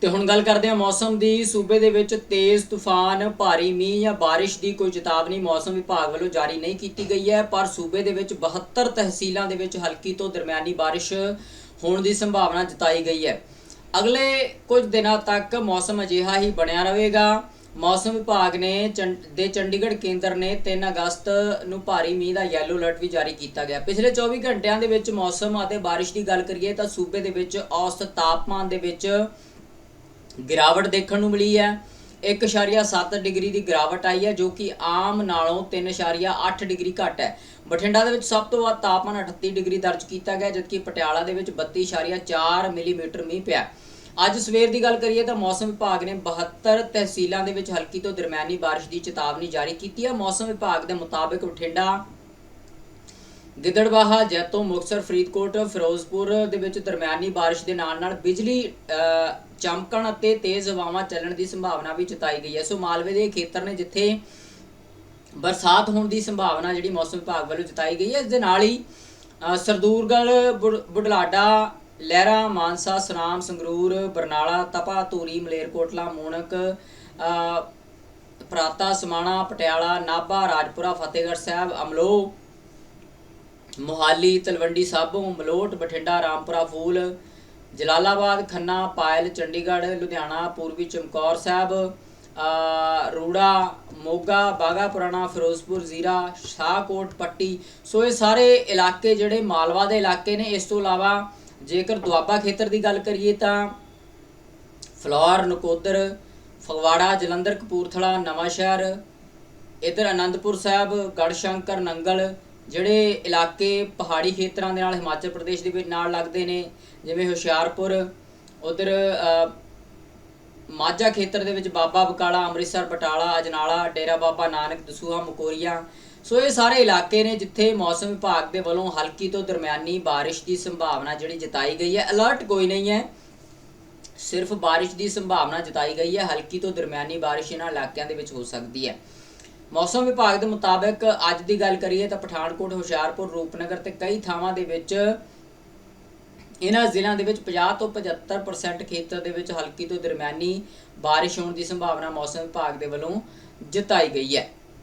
ਤੇ ਹੁਣ ਗੱਲ ਕਰਦੇ ਹਾਂ ਮੌਸਮ ਦੀ। ਸੂਬੇ ਦੇ ਵਿੱਚ ਤੇਜ਼ ਤੂਫਾਨ, ਭਾਰੀ ਮੀਂਹ ਜਾਂ ਬਾਰਿਸ਼ ਦੀ ਕੋਈ ਚੇਤਾਵਨੀ ਮੌਸਮ ਵਿਭਾਗ ਵੱਲੋਂ ਜਾਰੀ ਨਹੀਂ ਕੀਤੀ ਗਈ ਹੈ, ਪਰ ਸੂਬੇ ਦੇ ਵਿੱਚ 72 ਤਹਿਸੀਲਾਂ ਦੇ ਵਿੱਚ ਹਲਕੀ ਤੋਂ ਦਰਮਿਆਨੀ ਬਾਰਿਸ਼ ਹੋਣ ਦੀ ਸੰਭਾਵਨਾ ਜਤਾਈ ਗਈ ਹੈ। ਅਗਲੇ ਕੁਝ ਦਿਨਾਂ ਤੱਕ ਮੌਸਮ ਅਜਿਹਾ ਹੀ ਬਣਿਆ ਰਹੇਗਾ। ਮੌਸਮ ਵਿਭਾਗ ਨੇ ਚੰਡ- ਦੇ ਚੰਡੀਗੜ੍ਹ ਕੇਂਦਰ ਨੇ 3 ਅਗਸਤ ਨੂੰ ਭਾਰੀ ਮੀਂਹ ਦਾ ਯੈਲੋ ਅਲਰਟ ਵੀ ਜਾਰੀ ਕੀਤਾ ਗਿਆ। ਪਿਛਲੇ 24 ਘੰਟਿਆਂ ਦੇ ਵਿੱਚ ਮੌਸਮ ਅਤੇ ਬਾਰਿਸ਼ ਦੀ ਗੱਲ ਕਰੀਏ ਤਾਂ ਸੂਬੇ ਦੇ ਵਿੱਚ ਔਸਤ ਤਾਪਮਾਨ ਦੇ ਵਿੱਚ ਗਿਰਾਵਟ ਦੇਖਣ ਨੂੰ ਮਿਲੀ ਹੈ। 1.7 ਡਿਗਰੀ ਦੀ ਗਿਰਾਵਟ ਆਈ ਹੈ, ਜੋ ਕਿ ਆਮ ਨਾਲੋਂ 3.8 ਡਿਗਰੀ ਘੱਟ ਹੈ। ਬਠਿੰਡਾ ਦੇ ਵਿੱਚ ਸਭ ਤੋਂ ਵੱਧ ਤਾਪਮਾਨ 38 ਡਿਗਰੀ ਦਰਜ ਕੀਤਾ ਗਿਆ, ਜਦਕਿ ਪਟਿਆਲਾ ਦੇ ਵਿੱਚ 32.4 ਮਿਲੀਮੀਟਰ ਮੀਂਹ ਪਿਆ। ਅੱਜ ਸਵੇਰ ਦੀ ਗੱਲ ਕਰੀਏ ਤਾਂ ਮੌਸਮ ਵਿਭਾਗ ਨੇ 72 ਤਹਿਸੀਲਾਂ ਦੇ ਵਿੱਚ ਹਲਕੀ ਤੋਂ ਦਰਮਿਆਨੀ ਬਾਰਿਸ਼ ਦੀ ਚੇਤਾਵਨੀ ਜਾਰੀ ਕੀਤੀ ਹੈ। ਮੌਸਮ ਵਿਭਾਗ ਦੇ ਮੁਤਾਬਕ ਬਠਿੰਡਾ ਗਿੱਦੜਬਾਹਾ ਜੈਤੋ ਮੁਕਤਸਰ ਫਰੀਦਕੋਟ ਫਿਰੋਜ਼ਪੁਰ ਦੇ ਵਿੱਚ ਦਰਮਿਆਨੀ ਬਾਰਿਸ਼ ਦੇ ਨਾਲ ਨਾਲ ਬਿਜਲੀ ਚਮਕਣ ਅਤੇ ਤੇਜ਼ ਹਵਾਵਾਂ ਚੱਲਣ ਦੀ ਸੰਭਾਵਨਾ ਵੀ ਜਤਾਈ ਗਈ ਹੈ। ਸੋ ਮਾਲਵੇ ਦੇ ਖੇਤਰ ਨੇ ਜਿੱਥੇ ਬਰਸਾਤ ਹੋਣ ਦੀ ਸੰਭਾਵਨਾ ਜਿਹੜੀ ਮੌਸਮ ਵਿਭਾਗ ਵੱਲੋਂ ਜਤਾਈ ਗਈ ਹੈ ਇਸ ਦੇ ਨਾਲ ਹੀ ਸਰਦੂਰਗੜ੍ਹ ਬੁਢ- ਬੁਢਲਾਡਾ ਲਹਿਰਾ ਮਾਨਸਾ ਸੁਨਾਮ ਸੰਗਰੂਰ ਬਰਨਾਲਾ ਤਪਾ ਧੂਰੀ ਮਲੇਰਕੋਟਲਾ ਮੂਣਕ ਅ, ਪ੍ਰਾਤਾ ਸਮਾਣਾ ਪਟਿਆਲਾ ਨਾਭਾ ਰਾਜਪੁਰਾ ਫਤਿਹਗੜ੍ਹ ਸਾਹਿਬ ਅਮਲੋ ਮੋਹਾਲੀ, ਤਲਵੰਡੀ ਸਾਬੋ, ਮਲੋਟ, ਬਠਿੰਡਾ, ਰਾਮਪੁਰਾ, ਫੂਲ, ਜਲਾਲਾਬਾਦ, ਖੰਨਾ, ਪਾਇਲ, ਚੰਡੀਗੜ੍ਹ, ਲੁਧਿਆਣਾ, ਪੂਰਬੀ ਚਮਕੌਰ ਸਾਹਿਬ ਰੂੜਾ, ਮੋਗਾ, ਬਾਗਾ ਪੁਰਾਣਾ, ਫਿਰੋਜ਼ਪੁਰ, ਜ਼ੀਰਾ, ਸ਼ਾਹਕੋਟ, ਪੱਟੀ। ਸੋ ਇਹ ਸਾਰੇ ਇਲਾਕੇ ਜਿਹੜੇ ਮਾਲਵਾ ਦੇ ਇਲਾਕੇ ਨੇ, ਇਸ ਤੋਂ ਇਲਾਵਾ ਜੇਕਰ ਦੁਆਬਾ ਖੇਤਰ ਦੀ ਗੱਲ ਕਰੀਏ ਤਾਂ ਫਲੌਰ, ਨਕੋਦਰ, ਫਗਵਾੜਾ, ਜਲੰਧਰ, ਕਪੂਰਥਲਾ ਨਵਾਂ ਸ਼ਹਿਰ ਇਧਰ ਆਨੰਦਪੁਰ ਸਾਹਿਬ, ਗੜਸ਼ੰਕਰ, ਨੰਗਲ ਜਿਹੜੇ ਇਲਾਕੇ ਪਹਾੜੀ ਖੇਤਰਾਂ ਦੇ ਨਾਲ ਹਿਮਾਚਲ ਪ੍ਰਦੇਸ਼ ਦੇ ਵਿੱਚ ਨਾਲ ਲੱਗਦੇ ਨੇ, ਜਿਵੇਂ ਹੁਸ਼ਿਆਰਪੁਰ, ਉਧਰ ਮਾਝਾ ਖੇਤਰ ਦੇ ਵਿੱਚ ਬਾਬਾ ਬਕਾਲਾ, ਅੰਮ੍ਰਿਤਸਰ, ਬਟਾਲਾ, ਅਜਨਾਲਾ, ਡੇਰਾ ਬਾਬਾ ਨਾਨਕ, ਦਸੂਹਾ, ਮਕੋਰੀਆ। ਸੋ ਇਹ ਸਾਰੇ ਇਲਾਕੇ ਨੇ ਜਿੱਥੇ ਮੌਸਮ ਵਿਭਾਗ ਦੇ ਵੱਲੋਂ ਹਲਕੀ ਤੋਂ ਦਰਮਿਆਨੀ ਬਾਰਿਸ਼ ਦੀ ਸੰਭਾਵਨਾ ਜਿਹੜੀ ਜਤਾਈ ਗਈ ਹੈ। ਅਲਰਟ ਕੋਈ ਨਹੀਂ ਹੈ। ਸਿਰਫ ਬਾਰਿਸ਼ ਦੀ ਸੰਭਾਵਨਾ ਜਤਾਈ ਗਈ ਹੈ। ਹਲਕੀ ਤੋਂ ਦਰਮਿਆਨੀ ਬਾਰਿਸ਼ ਇਹਨਾਂ ਇਲਾਕਿਆਂ ਦੇ ਵਿੱਚ ਹੋ ਸਕਦੀ ਹੈ। ਮੌਸਮ ਵਿਭਾਗ ਦੇ ਮੁਤਾਬਕ ਅੱਜ ਦੀ ਗੱਲ ਕਰੀਏ ਤਾਂ ਪਠਾਨਕੋਟ, ਹੁਸ਼ਿਆਰਪੁਰ, ਰੂਪਨਗਰ ਤੇ ਕਈ ਥਾਵਾਂ ਦੇ ਵਿੱਚ ਇਹਨਾਂ ਜ਼ਿਲ੍ਹਿਆਂ ਦੇ ਵਿੱਚ 50 ਤੋਂ 75% ਖੇਤਰ ਦੇ ਵਿੱਚ ਹਲਕੀ ਤੋਂ ਦਰਮਿਆਨੀ ਬਾਰਿਸ਼ ਹੋਣ ਦੀ ਸੰਭਾਵਨਾ ਮੌਸਮ ਵਿਭਾਗ ਦੇ ਵੱਲੋਂ ਜਤਾਈ ਗਈ ਹੈ।